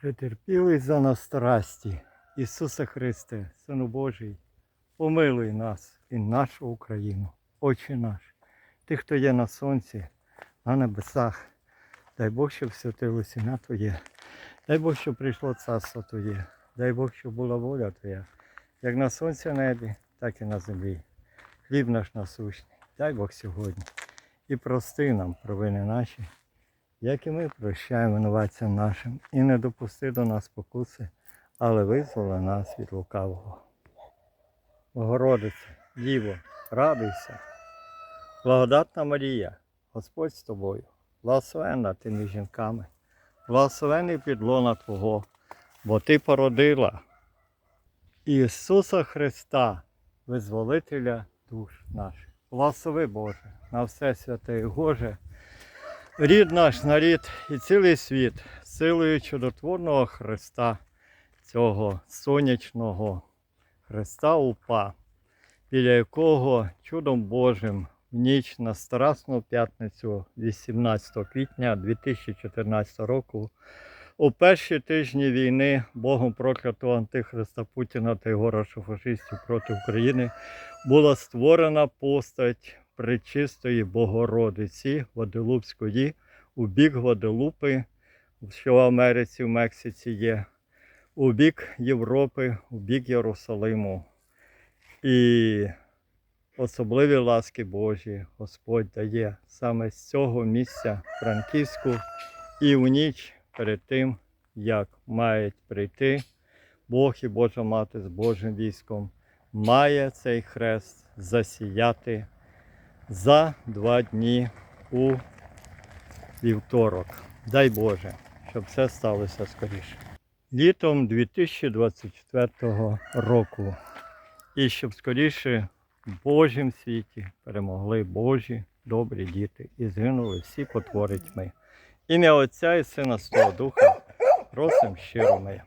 Претерпілий за нас страсті, Ісусе Христе, Сину Божий, помилуй нас і нашу Україну, Отче наш, Ти, хто є на сонці, на небесах, дай Бог, щоб святилося ім'я Твоє, дай Бог, щоб прийшло царство Твоє, дай Бог, щоб була воля Твоя, як на сонці небі, так і на землі. Хліб наш насущний, дай Бог сьогодні. І прости нам провини наші, як і ми прощаємо винуватцям нашим, і не допусти до нас покуси, але визволи нас від лукавого. Богородице, Діво, радуйся, благодатна Марія, Господь з тобою, благословенна ти між жінками, благословений підлона Твого, бо Ти породила Ісуса Христа, визволителя душ наших. Благослови Боже, на все святе і Боже, рід наш нарід і цілий світ, силою чудотворного Христа, цього сонячного Христа Упа, біля якого чудом Божим в ніч на Страсну п'ятницю 18 квітня 2014 року у перші тижні війни Богом проклятого Антихриста Путіна та його рашофашистів проти України була створена постать Пречистої Богородиці Ваделупської у бік Гваделупи, що в Америці, в Мексиці є, у бік Європи, у бік Єрусалиму. І особливі ласки Божі Господь дає саме з цього місця Франківську і в ніч перед тим, як мають прийти Бог і Божа Мати з Божим військом, має цей хрест засіяти за два дні у вівторок. Дай Боже, щоб все сталося скоріше. Літом 2024 року. І щоб скоріше в Божім світі перемогли Божі добрі діти і згинули всі потвори тьми. Ім'я Отця і Сина Святого Духа просим щиро ми.